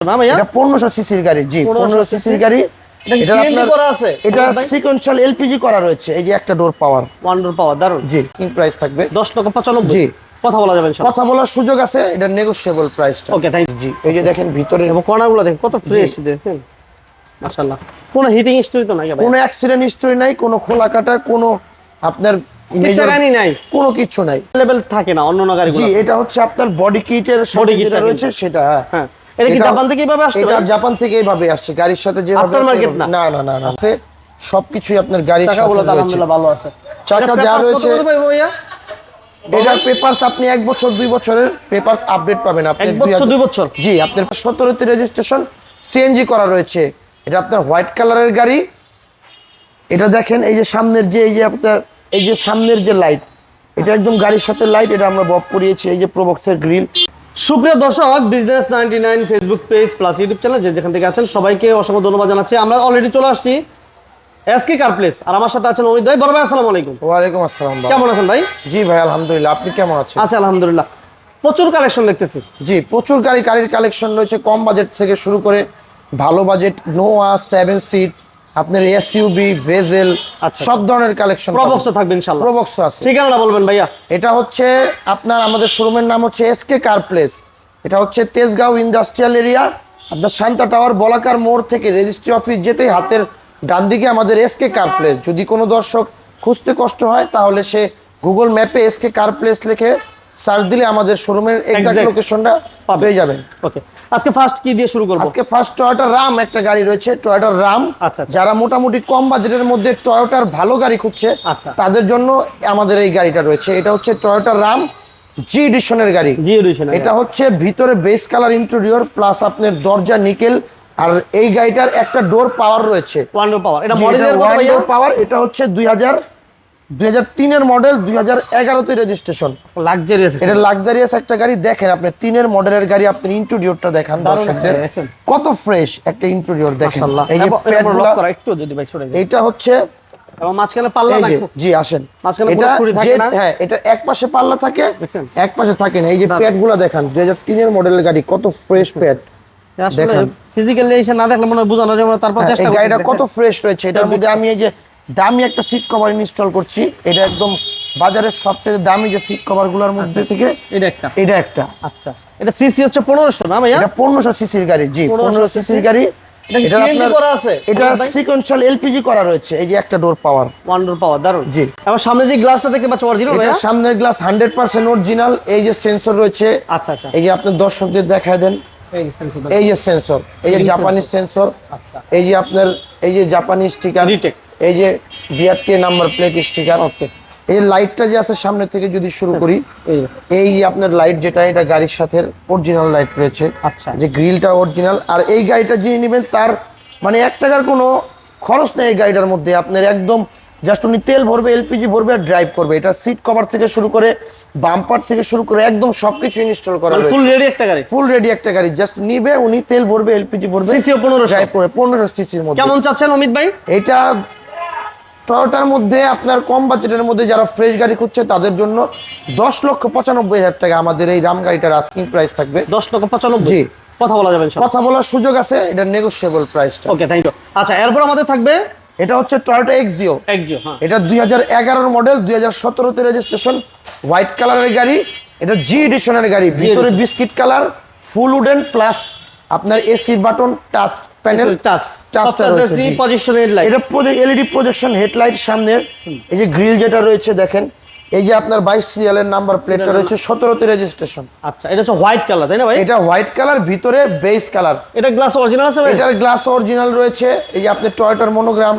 না ভাইয়া? এটা পনেরোশো সিসির গাড়ি জি 1500 সিসির গাড়ি। এটা করা আছে? এটা সিকোয়েন্সিয়াল এলপিজি করা রয়েছে এই যে একটা ডোর পাওয়ার ওয়ান্ডার পাওয়ার দারুণ জি কি প্রাইস থাকবে। লক্ষ জি। কথা বলা যাবে ইনশাআল্লাহ কথা বলার সুযোগ আছে এটা নেগোশিয়েবল প্রাইসটা ওকে থ্যাংক জি এই যে দেখেন ভিতরে এবং কর্নার দেখেন কত ফ্রেশ দেখেন। মাশাআল্লাহ। কোনো হিটিং স্টোরি তো নাই কোনো অ্যাক্সিডেন্ট হিস্টরি নাই কোনো খোলা কাটা কোনো আপনার নাই কোনো কিছু নাই। লেভেল থাকে না অন্য গাড়িগুলো। জি এটা হচ্ছে আপনার বডি কিটের যেটা রয়েছে সেটা হ্যাঁ। হ্যাঁ। এটা কি জাপান থেকে এইভাবে আসছে এটা জাপান থেকে এইভাবে আসছে গাড়ির সাথে যে After market না? না না না আছে। সবকিছুই আপনার গাড়ির সাথে তো আলহামদুলিল্লাহ ভালো আছে। চাকা যা রয়েছে এটার পেপারস আপনি এক বছর দুই বছরের পেপারস আপডেট পাবেন। আপনি এক বছর দুই বছর? জি আপনার সতেরোতে রেজিস্ট্রেশন সিএনজি করা রয়েছে। এটা আপনার হোয়াইট কালারের গাড়ি। এটা দেখেন এই যে সামনের যে এই যে আপনার এই যে সামনের যে লাইট এটা একদম গাড়ির সাথে লাইট এটা আমরা বব করিয়েছি। এই যে প্রবক্সের গ্রিল সুপ্রিয় দর্শক business ninety nine Facebook page plus YouTube channel যে যেখান থেকে আছেন সবাইকে অসংখ্য ধন্যবাদ জানাচ্ছি। আমরা অলরেডি চলে আসছি এসকে কার প্লেস আর আমার সাথে আছেন অমিত ভাই। বড় ভাই আসসালামু আলাইকুম। ওয়ালাইকুম আসসালাম কেমন আছেন ভাই? জি ভাই আলহামদুলিল্লাহ। আপনি কেমন আছেন? আছে আলহামদুলিল্লাহ। প্রচুর কালেকশন দেখতেছি। জি প্রচুর গাড়ি গাড়ির কালেকশন রয়েছে। কম বাজেট থেকে শুরু করে ভালো বাজেট নোয়া সেভেন সিট আপনার এসইউবি ভেজেল আচ্ছা। সব ধরনের কালেকশন প্রবক্স থাকবে ইনশাল্লাহ প্রবক্স আছে। ঠিকানাটা বলবেন ভাইয়া। এটা হচ্ছে আপনার আমাদের শোরুমের নাম হচ্ছে এসকে কার প্লেস এটা হচ্ছে তেজগাঁও ইন্ডাস্ট্রিয়াল এরিয়া আপনার শান্তা টাওয়ার বলাকার মোড় থেকে রেজিস্ট্রি অফিস যেতেই হাতের ডান দিকে আমাদের এসকে কার প্লেস যদি কোনো দর্শক খুঁজতে কষ্ট হয় তাহলে সে গুগল ম্যাপে এসকে কার প্লেস লিখে সার্চ দিলে আমাদের শোরুমের এক্সাক্ট লোকেশনটা। পেয়ে যাবেন। ওকে আজকে ফার্স্ট কি দিয়ে শুরু করব? আজকে ফার্স্ট টয়োটা রাম একটা গাড়ি রয়েছে টয়োটা রাম আচ্ছা, আচ্ছা। যারা মোটামুটি কম বাজেটের মধ্যে টয়োটার ভালো গাড়ি খুঁজছে আচ্ছা। তাদের জন্য আমাদের এই গাড়িটা রয়েছে। এটা হচ্ছে টয়োটা রাম জি এডিশনের গাড়ি। জি এডিশন এটা হচ্ছে ভিতরে বেস কালার ইন্টেরিয়র প্লাস আপনার দরজা নিকেল আর এই গাড়িটার একটা ডোর পাওয়ার রয়েছে। ওয়ান্ডার পাওয়ার এটা মডেলের পাওয়ার এটা হচ্ছে দুই হাজার দুই হাজার তিনের মডেল দুই হাজার এগারোতে রেজিস্ট্রেশন লাক্সারিয়াস এটা লাক্সারিয়াস একটা গাড়ি। দেখেন আপনি তিনের মডেলের গাড়ি আপনি ইন্টেরিয়রটা দেখান। দর্শকদের কত ফ্রেশ একটা ইন্টেরিয়র দেখেন। এই যে এটা একটু যদি যায় হচ্ছে এবং মাঝখানে পাল্লা যে, জি আসেন। মাঝখানে এটা পুরো খুঁড়ি থাকে না? হ্যাঁ এটা এক পাশে পাল্লা থাকে এক পাশে থাকে না। এই যে প্যাডগুলা দেখান দুই হাজার তিনের মডেলের গাড়ি কত ফ্রেশ প্যাড আসলে ফিজিক্যালি এসে না দেখলে মনে হয় বোঝানো যাবে তারপর হ্যাঁ, এই চেষ্টা গাড়িটা কত ফ্রেশ রয়েছে। এটার মধ্যে আমি এই যে দামি একটা সিট কভার ইনস্টল করছি। এটা একদম বাজারের সবচেয়ে দামি যে সিট কভারগুলোর মধ্যে থেকে এটা একটা। এটা একটা। আচ্ছা। এটা সিসি হচ্ছে পনেরোশো না ভাইয়া? এটা পনেরোশো সিসির গাড়ি জি 1500 পনেরোশো সিসির গাড়ি। এটা আপনার- করা আছে? এটা সিকোয়েন্সিয়াল এলপিজি করা রয়েছে এই যে একটা door power one door power দারুণ জি। আমার সামনে যে গ্লাসটা দেখতে পাচ্ছ অরিজিনাল ভাইয়া? এটা সামনের গ্লাস হান্ড্রেড পার্সেন্ট অরিজিনাল এই যে সেন্সর রয়েছে। আচ্ছা আচ্ছা। এই যে আপনার দর্শকদের দেখায় দেন। এই যে সেন্সর এই যে জাপানিজ সেন্সর আচ্ছা। এই যে আপনার এই যে জাপানিজ স্টিকার Retake। এই যে BRT number plate sticker okay এই লাইটটা যে আছে সামনে থেকে যদি শুরু করি এই আপনার লাইট যেটা এটা গাড়ির সাথে অরিজিনাল লাইট রয়েছে। আচ্ছা। যে গ্রিলটা অরিজিনাল আর এই গাড়িটা যিনি নেবেন তার মানে এক টাকার কোনো খরচ নেই এই গাড়িটার মধ্যে। আপনার একদম জাস্ট উনি তেল ভরবে এলপিজি ভরবে আর ড্রাইভ করবে। এটা সিট কভার থেকে শুরু করে বাম্পার থেকে শুরু করে একদম সবকিছু ইনস্টল করা ফুল রেডি একটা গাড়ি? ফুল রেডি একটা গাড়ি। জাস্ট নিবে উনি তেল ভরবে এলপিজি ভরবে। সিসিও পনেরোশো। ড্রাইভ করবে পনেরোশো সিসির মধ্যে। কেমন চাচ্ছেন অমিত ভাই? এটা টয়োটার মধ্যে আপনার কম বাজেটের মধ্যে যারা ফ্রেশ গাড়ি খুঁজছে তাদের জন্য দশ লক্ষ পঁচানব্বই হাজার টাকা আমাদের এই রাম গাড়িটার আস্কিং প্রাইস থাকবে। দশ লক্ষ পঁচানব্বই? জি। কথা বলা যাবে কথা বলার সুযোগ আছে এটা নেগোসিয়েবল প্রাইসটা ওকে থ্যাংক ইউ আচ্ছা এরপর আমাদের থাকবে? এটা হচ্ছে টয়োটা এক্সিও একজিও হ্যাঁ। এটা দুই হাজার এগারোর মডেল দুই হাজার সতেরোতে রেজিস্ট্রেশন হোয়াইট কালারের গাড়ি এটা জি এডিশনের গাড়ি ভিতরে biscuit colour full wooden plus আপনার এসির বাটন টাচ প্যানেল টাচ টাচটা রয়েছে, জি। পজিশন হেডলাইট এটা এলইডি প্রজেকশন হেডলাইট সামনের এই যে গ্রিল যেটা রয়েছে দেখেন এই যে আপনার বাইশ সিরিয়ালের নাম্বার প্লেটটা রয়েছে সতেরোতে রেজিস্ট্রেশন আচ্ছা এটা হচ্ছে হোয়াইট কালার তাই না ভাই? এটা হোয়াইট কালার ভিতরে বেস কালার এটা গ্লাস অরিজিনাল আছে ভাই? এটার গ্লাস অরিজিনাল রয়েছে এই যে আপনার টয়টার মনোগ্রাম।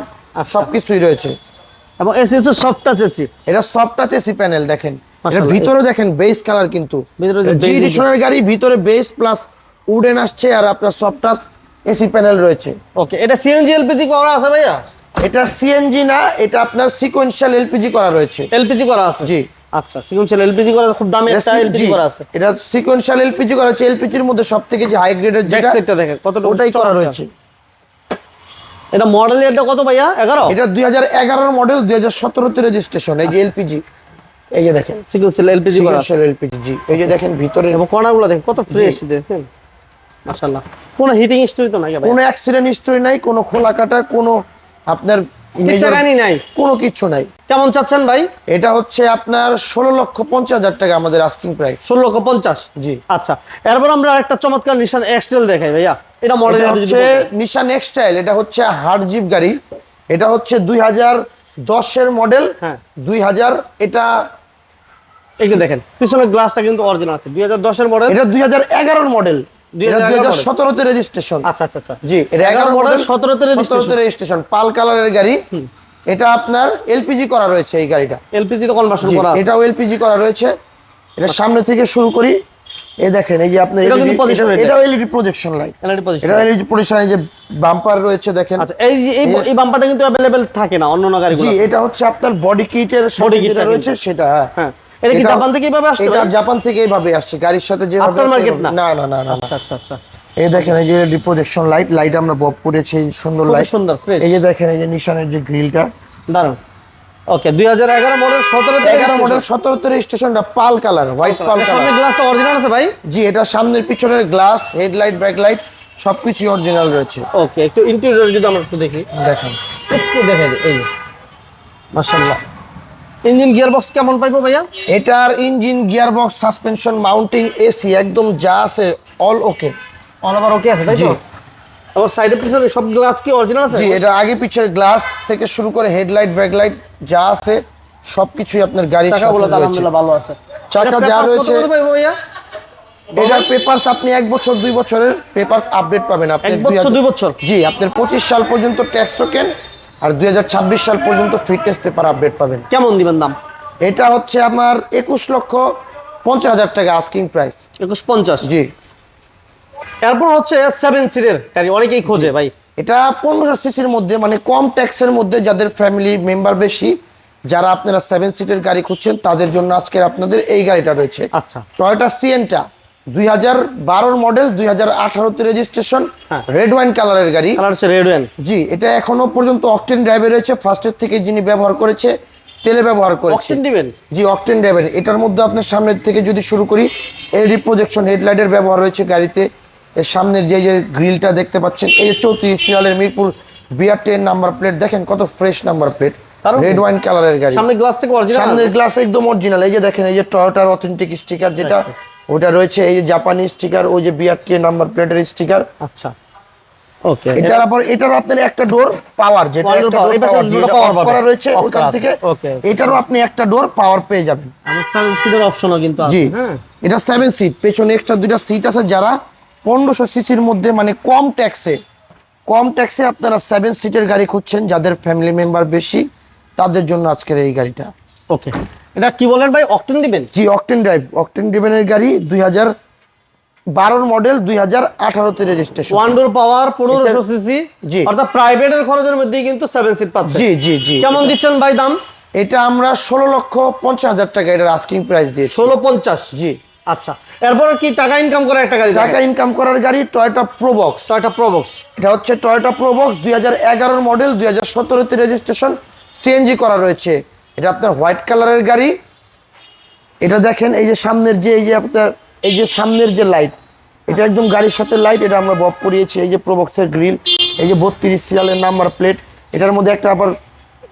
সবকিছুই রয়েছে। এবং এসি হচ্ছে সফট টাচ এসি এটা সফট টাচ এসি প্যানেল দেখেন। এটা ভিতরে দেখেন বেস কালার কিন্তু। ভিতরে গাড়ি ভিতরে বেস প্লাস উডেন আসছে আর আপনার সফট টাচ এসি প্যানেল রয়েছে ওকে এটা সিএনজি এলপিজি করা আছে ভাইয়া এটা সিএনজি না এটা আপনার সিকোয়েন্সিয়াল এলপিজি করা রয়েছে এলপিজি করা আছে জি আচ্ছা সিকুয়েন্সিয়াল এলপিজি করা খুব দামি একটা এলপিজি করা আছে এটা সিকোয়েন্সিয়াল এলপিজি করা আছে এলপিজির মধ্যে সবথেকে যে হাই গ্রেডের যেটা সাইডটা দেখেন কতটা ওটাই করা রয়েছে এটা মডেল এটা কত ভাইয়া 11 এটা দুই হাজার এগারোর মডেল দুই হাজার সতেরোতে রেজিস্ট্রেশন এই যে এলপিজি এই যে দেখেন সিকুয়েন্সিয়াল এলপিজি করা আছে এলপিজি জি এই যে দেখেন ভিতরে এবং কর্নারগুলো দেখেন কত ফ্রেশ দেখেন মাশাআল্লাহ। কোনো হিটিং স্টোরি তো নাই কোনো অ্যাক্সিডেন্ট হিস্টরি নাই কোনো খোলা কাটা কোনো আপনার কিচ্ছু নাই? কোনো কিছু নাই। কেমন চাচ্ছেন ভাই? এটা হচ্ছে আপনার ষোলো লক্ষ পঞ্চাশ হাজার টাকা আমাদের আস্কিং প্রাইস ষোলো লক্ষ পঞ্চাশ? জি। আচ্ছা এরপর আমরা একটা চমৎকার নিশান এক্সটেল দেখাই ভাইয়া। এটা মডেল হচ্ছে নিশান এক্সটাইল এটা হচ্ছে হার্ড জিপ গাড়ি। এটা হচ্ছে দুই হাজার দশের মডেল হ্যাঁ। দুই হাজার এটা একটু দেখেন পিছনের গ্লাসটা কিন্তু অরিজিনাল আছে। দুই হাজার দশের মডেল এটা দুই হাজার এগারোর মডেল এটা 2011 দুই হাজার সতেরোতে রেজিস্ট্রেশন আচ্ছা আচ্ছা আচ্ছা জি এটা এগারো মডেল সতেরোতে সতেরোতে রেজিস্ট্রেশন পাল কালারের গাড়ি এটা আপনার এলপিজি করা রয়েছে এই গাড়িটা এলপিজি তো কনভার্সন জি, করা আছে এটাও এলপিজি করা রয়েছে এটা সামনে থেকে শুরু করি এই দেখেন এই যে আপনার এটাও কিন্তু LED position এটা- light। এটাও LED projection light LED position এটা এলইডি প্রজেকশন এই যে বাম্পার রয়েছে দেখেন আচ্ছা এই যে এই এই বাম্পারটা কিন্তু अवेलेबल থাকে না অন্য অন্য জি গাড়িগুলো এটা হচ্ছে আপনার body কিটের Body body kit kit টা রয়েছে সেটা হ্যাঁ হ্যাঁ এটা কি জাপান থেকে এইভাবে আসছে এটা জাপান থেকে এইভাবে আসছে গাড়ির সাথে যে After market না? না না না। আচ্ছা আচ্ছা আচ্ছা। এই দেখেন এই যে প্রজেকশন লাইট লাইট আমরা বব করেছি সুন্দর লাইট সুন্দর এই যে দেখেন এই যে নিশানের যে গ্রিলটা দারুণ ওকে দুই হাজার এগারো মডেল সতেরো এগারো মডেল সতেরোতে স্টেশনটা পাল কালার হোয়াইট পাল সামনে কালার গ্লাসটা অরিজিনাল আছে ভাই? জি এটা সামনের পিছনের গ্লাস হেডলাইট ব্যাকলাইট সবকিছু অরিজিনাল রয়েছে। ওকে একটু ইন্টেরিয়র যদি আমরা একটু দেখি। দেখেন। একটু দেখে দিই, এই মাশাআল্লাহ। ইঞ্জিন গিয়ার বক্স কেমন পাইবো ভাইয়া? এটার engine gearbox suspension mounting AC একদম যা আছে all okay all over okay আছে তাই তো? আমার সাইডে পিছনে সব গ্লাস কি অরিজিনাল আছে? জি এটা আগে পিছের গ্লাস থেকে শুরু করে হেডলাইট ব্যাকলাইট যা আছে সবকিছুই আপনার গাড়ির সাথে রয়েছে। আলহামদুলিল্লাহ ভালো আছে। চাকা যা রয়েছে- এটার পেপারস আপনি এক বছর দুই বছরের পেপারস আপডেট পাবেন। আপনি এক বছর দুই বছর? জি আপনার পঁচিশ সাল পর্যন্ত ট্যাক্স টোকেন আর দু হাজার ছাব্বিশ সাল পর্যন্ত ফিটনেস পেপার আপডেট পাবেন। কেমন দিবেন দাম? এটা হচ্ছে আমার একুশ লক্ষ পঞ্চাশ হাজার টাকা আস্কিং প্রাইস একুশ পঞ্চাশ? জি। এরপর হচ্ছে সেভেন সিটের গাড়ি অনেকেই খোঁজে ভাই। এটা পনেরোশো সিসির মধ্যে মানে কম ট্যাক্সের মধ্যে যাদের ফ্যামিলি মেম্বার বেশি যারা আপনারা সেভেন সিটের গাড়ি খুঁজছেন তাদের জন্য আজকের আপনাদের এই গাড়িটা রয়েছে। আচ্ছা। টয়োটা সিএনটা দুই হাজার বারোর মডেল দুই হাজার আঠারোতে রেজিস্ট্রেশন হ্যাঁ। রেড ওয়াইন কালারের গাড়ি। কালার হচ্ছে রেড ওয়ান জি এটা এখনও পর্যন্ত অকটেন ড্রাইভে রয়েছে। ফার্স্টের থেকে যিনি ব্যবহার করেছে তেলে ব্যবহার দিবেন? জি অকটেন ড্রাইভের এটার মধ্যে আপনার সামনের থেকে যদি শুরু করি এলইডি প্রজেকশন হেডলাইটের ব্যবহার রয়েছে গাড়িতে। এর সামনের যে যে গ্রিলটা দেখতে পাচ্ছেন এই চৌত্রিশ সিরিয়ালের Mirpur BR ten number plate দেখেন কত fresh number plate red wine কালারের গাড়ি। সামনে গ্লাস থেকে অরিজিনাল সামনের গ্লাস একদম অরিজিনাল এই যে দেখেন এই যে টয়োটার অথেন্টিক স্টিকার যেটা ওটা রয়েছে এই যে জাপানি স্টিকার ওই যে বিআর টেন নাম্বার প্লেটের স্টিকার আচ্ছা। ওকে এটার আবার এটার আপনার একটা ডোর পাওয়ার যেটা একটা off পাবে। করা রয়েছে ওখান থেকে. এটারও আপনি একটা ডোর পাওয়ার পেয়ে যাবেন। আমার সেভেন সিটের অপশনও কিন্তু আছে হ্যাঁ। এটা সেভেন সিট পেছনে এক্সট্রা দুইটা সিট আছে যারা পনেরোশো সিসির মধ্যে মানে কম ট্যাক্সে কম ট্যাক্সে আপনারা সেভেন সিটের গাড়ি খুঁজছেন যাদের ফ্যামিলি মেম্বার বেশি তাদের জন্য আজকের এই গাড়িটা। ওকে এটা কি বলেন ভাই? অকটেন দিবেন? জি অকটেন ড্রাইভ অকটেন ড্রিভেনের গাড়ি দুই হাজার বারোর মডেল দুই হাজার আঠারোতে রেজিস্ট্রেশন ওয়ান ডোর পাওয়ার পনেরোশো এটা- সিসি জি। অর্থাৎ প্রাইভেটের খরচের মধ্যে কিন্তু সেভেন সিট পাচ্ছে। জি জি জি। কেমন দিচ্ছেন ভাই দাম? এটা আমরা ষোলো লক্ষ পঞ্চাশ হাজার টাকা এটার আস্কিং প্রাইস দিয়ে ষোলো পঞ্চাশ? জি। আচ্ছা। এরপর কি টাকা ইনকাম করে একটা গাড়ি টাকা ইনকাম করার গাড়ি টয়োটা প্রোবক্স টয়টা প্রোবক্স এটা হচ্ছে টয়টা প্রোবক্স দুই হাজার এগারোর মডেল দুই হাজার সতেরোতে রেজিস্ট্রেশন সিএনজি করা রয়েছে। এটা আপনার হোয়াইট কালারের গাড়ি। এটা দেখেন, এই যে সামনের যে, এই যে আপনার, এই যে সামনের যে লাইট, এটা একদম গাড়ির সাথে লাইট, এটা আমরা বব করিয়েছি এই যে প্রবক্সের গ্রিল, এই যে বত্রিশ সিরিয়ালের নাম্বার প্লেট, এটার মধ্যে একটা আবার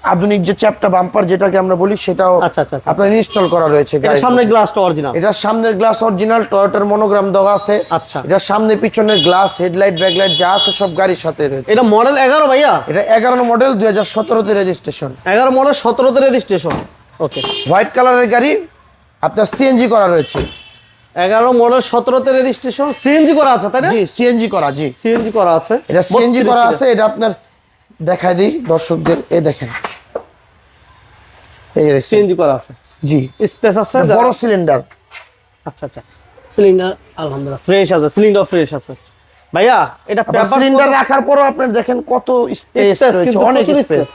আধুনিক যে চ্যাপটা বাম্পার যেটাকে আমরা বলি সেটাও আচ্ছা, আচ্ছা, আচ্ছা। আপনার ইনস্টল করা রয়েছে এটা গাড়ির সামনে গ্লাসটা অরিজিনাল এটার সামনের গ্লাস অরিজিনাল টয়োটার মনোগ্রাম দেওয়া আছে। আচ্ছা। এটার সামনে পিছনের গ্লাস হেডলাইট ব্যাকলাইট যা আছে সব গাড়ির সাথে রয়েছে। এটা মডেল এগারো ভাইয়া? এটা এগারো মডেল দুই হাজার সতেরোতে রেজিস্ট্রেশন এগারো মডেল সতেরোতে রেজিস্ট্রেশন ওকে হোয়াইট কালারের গাড়ি আপনার সিএনজি করা রয়েছে। এগারো মডেল সতেরোতে রেজিস্ট্রেশন সিএনজি করা আছে তাই না? জি সিএনজি করা জি। সিএনজি করা আছে। এটা সিএনজি করা আছে এটা আপনার দেখাই দিই দর্শকদের এ দেখেন। এই যে সিএনজি করা আছে। জি। স্পেস আছে বড় সিলিন্ডার। আচ্ছা আচ্ছা। সিলিন্ডার আলহামদুলিল্লাহ ফ্রেশ আছে সিলিন্ডার ফ্রেশ আছে। ভাইয়া এটা পেপার সিলিন্ডার রাখার পরও আপনার দেখেন কত স্পেস রয়েছে অনেক স্পেস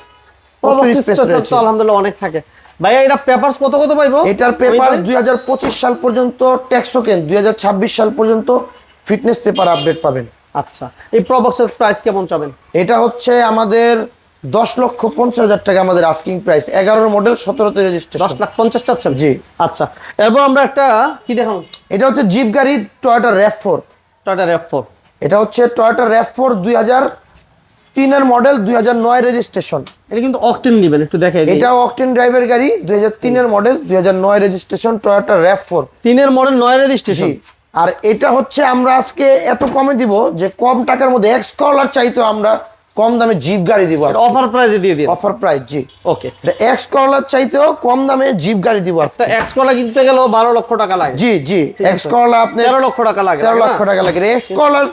আলহামদুলিল্লাহ অনেক থাকে। ভাইয়া এটা পেপারস কত কত পাইবো? এটার পেপার দুই হাজার পঁচিশ সাল পর্যন্ত ট্যাক্স টোকেন দুই হাজার ছাব্বিশ সাল পর্যন্ত ফিটনেস পেপার আপডেট পাবেন। আচ্ছা এই প্রবক্সের প্রাইস কেমন চাবেন? এটা হচ্ছে আমাদের দশ লক্ষ পঞ্চাশ হাজার টাকা আমাদের আস্কিং প্রাইস এগারোর মডেল সতেরোতে দশ রেজিস্ট্রেশন লাখ পঞ্চাশ চাচ্ছেন? জি। আচ্ছা। এরপর আমরা একটা কি দেখাবো? এটা হচ্ছে জিপ গাড়ি Toyota RAV four Toyota RAV four এটা হচ্ছে টয়োটা র্যাপ ফোর দুই হাজার তিনের মডেল দুই হাজার নয় রেজিস্ট্রেশন এটা কিন্তু অকটেন নেবেন একটু দেখাই এটাও অকটেন ড্রাইভের গাড়ি দুই হাজার তিনের মডেল দুই হাজার নয় রেজিস্ট্রেশন টয়োটা র্যাপ ফোর তিনের মডেল নয় রেজিস্ট্রেশন আর এটা হচ্ছে আমরা আজকে এত কমে দিব যে কম টাকার মধ্যে এক্স কলার চাইতো আমরা কম দামে জিপ গাড়ি দিব অফার প্রাইসে দিয়ে দিন। অফার প্রাইস জি। ওকে এটা এক্স কলার চাইতেও কম দামে জিপ গাড়ি দিব আজকে। এক্স কলা কিনতে গেলেও বারো লক্ষ টাকা লাগে। জি জি। এক্স কলার আপনি তেরো লক্ষ টাকা লাগে তেরো লক্ষ টাকা লাগে। এক্স কলার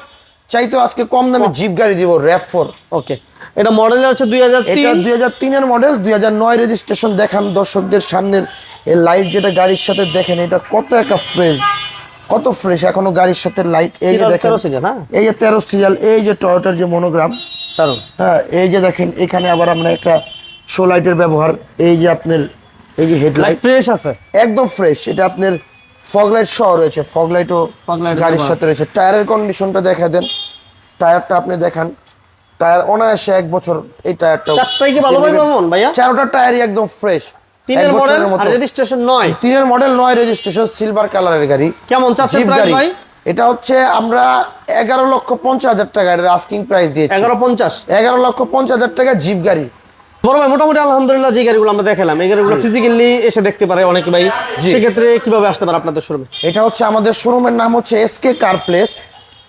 চাইতেও আজকে কম দামে জিপ গাড়ি দিব র্যাপ ফোর ওকে এটা মডেল হচ্ছে দুই হাজার এটা তিন। দুই হাজার তিনের মডেল দুই হাজার নয় রেজিস্ট্রেশন দেখান দর্শকদের সামনে। এই লাইট যেটা গাড়ির সাথে দেখেন এটা কত একটা ফ্রেশ কত ফ্রেশ এখনও গাড়ির সাথে লাইট এই যে দেখেন হ্যাঁ। এই যে তেরো সিরিয়াল এই যে টয়োটার যে মনোগ্রাম চারুন হ্যাঁ এই যে দেখেন এখানে আবার আমরা একটা শো লাইটের ব্যবহার। এই যে আপনার এই যে হেডলাইট ফ্রেশ আছে। একদম ফ্রেশ এটা আপনার ফগ লাইট সহ রয়েছে। ফগ লাইটও Fog গাড়ির সাথে রয়েছে। টায়ারের কন্ডিশনটা দেখা দেন। টায়ারটা আপনি দেখান। টায়ার অনায়াসে এক বছর এই টায়ারটা চারটাই কি ভালো পাইবো এমন ভাইয়া? চারোটা টায়ারই একদম ফ্রেশ তিনের মডেল রেজিস্ট্রেশন নয়। তিনের মডেল নয় রেজিস্ট্রেশন সিলভার কালারের গাড়ি। কেমন চাচ্ছেন প্রাইস ভাই? এটা হচ্ছে আমরা এগারো লক্ষ পঞ্চাশ হাজার টাকা এর আস্কিং প্রাইস দিয়েছি। এগারো পঞ্চাশ? এগারো লক্ষ পঞ্চাশ হাজার টাকা জিপ গাড়ি। বড় ভাই মোটামুটি আলহামদুলিল্লাহ যে গাড়িগুলো আমরা দেখালাম এই গাড়িগুলো ফিজিক্যালি এসে দেখতে পারে অনেকে ভাই। সেক্ষেত্রে কীভাবে আসতে পারে আপনাদের শোরুমে এটা হচ্ছে আমাদের শোরুমের নাম হচ্ছে এসকে কার প্লেস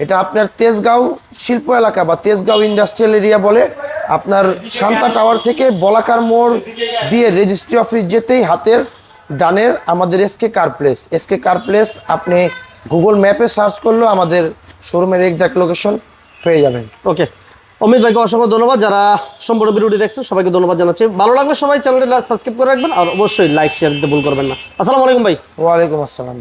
এটা আপনার তেজগাঁও শিল্প এলাকা বা তেজগাঁও ইন্ডাস্ট্রিয়াল এরিয়া বলে আপনার শান্তা টাওয়ার থেকে বলাকার মোড় দিয়ে রেজিস্ট্রি অফিস যেতেই হাতের ডানের আমাদের SK car place SK car place আপনি গুগল ম্যাপে সার্চ করলেও আমাদের শোরুমের এক্সাক্ট লোকেশন পেয়ে যাবেন। ওকে অমিত ভাইকে অসংখ্য ধন্যবাদ। যারা সম্পূর্ণ ভিডিওটি দেখছেন সবাইকে ধন্যবাদ জানাচ্ছি। ভালো লাগলে সবাই চ্যানেলটি সাবস্ক্রাইব করে রাখবেন আর অবশ্যই লাইক শেয়ার দিতে ভুল করবেন না। আসসালামু আলাইকুম ভাই। ওয়ালাইকুম আসসালাম।